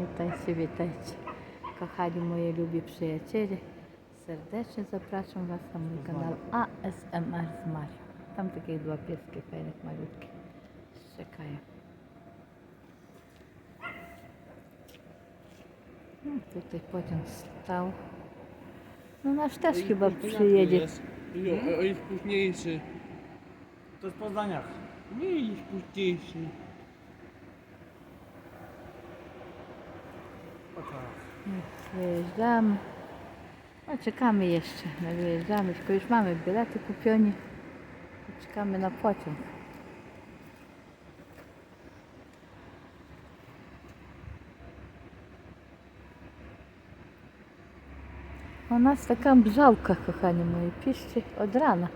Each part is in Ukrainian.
Witajcie, witajcie. Kochani moje lubi przyjaciele, serdecznie zapraszam Was na mój kanał ASMR z Mario. Tam takie dwa pieski fajne malutkie. Czekają. No, tutaj pociąg stał. No nasz też chyba przyjedzie. Jest hmm? późniejszy. To jest zdaniach. Nie, jest późniejszy. Wyjeżdżamy. No, czekamy jeszcze. No, wyjeżdżamy, tylko już mamy bilety kupione. Czekamy na pociąg. A nas taka brzałka, kochani moi. Piszcie od rana.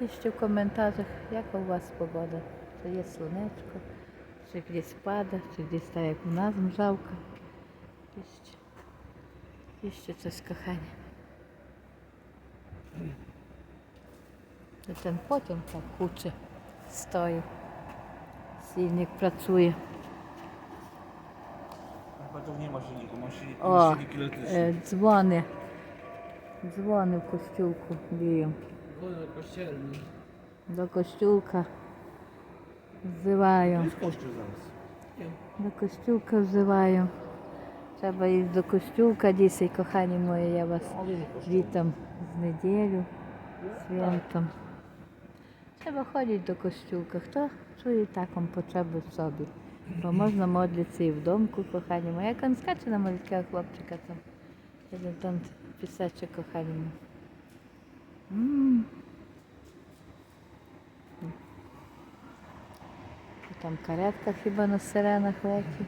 Piszcie w komentarzach, jaka u Was pogoda. Czy jest słoneczko, czy gdzieś spada, czy gdzieś staje jak u nas brzałka. Іще. Іще щось кохання. Ten потім так куче стою. Сільник працює. О, е, дзвони. Дзвони в костюлку діємо. До костюлка взиваю. До костюлка взиваю. Треба і до костюлка дісять, кохані мої, я вас вітам з неділю, святом. Треба ходити до костюлка, хто чує таком потреби в собі. Бо можна молитися і вдомку, кохані мої. Як він скаче на маленького хлопчика там. Один там пісече кохані. Там каретка хіба на сиренах летить.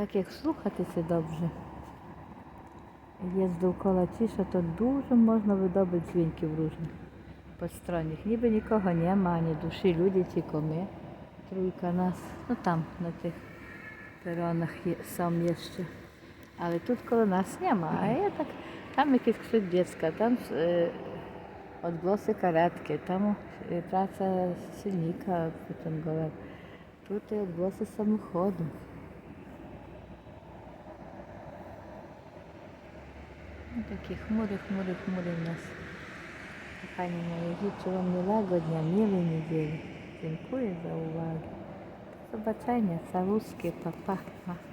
Так як слухатися добре, є довкола тіша, то дуже можна видобити дзвінків ружних подстроєних. Ніби нікого нема, ні душі, люди тільки ми. Тройка нас, ну там на тих перонах є, сам є ще. Але тут коло нас нема. А я так, там якісь дітська, там е, відголоси каретки, там е, праця сільника, потім говорив. Тут є відголоси самоходу. Такі хмурі, хмурі, хмурі в нас. Кохані мої, гічу вам милого дня, милої неділі. Дякую за увагу. До побачення, салузки, папа.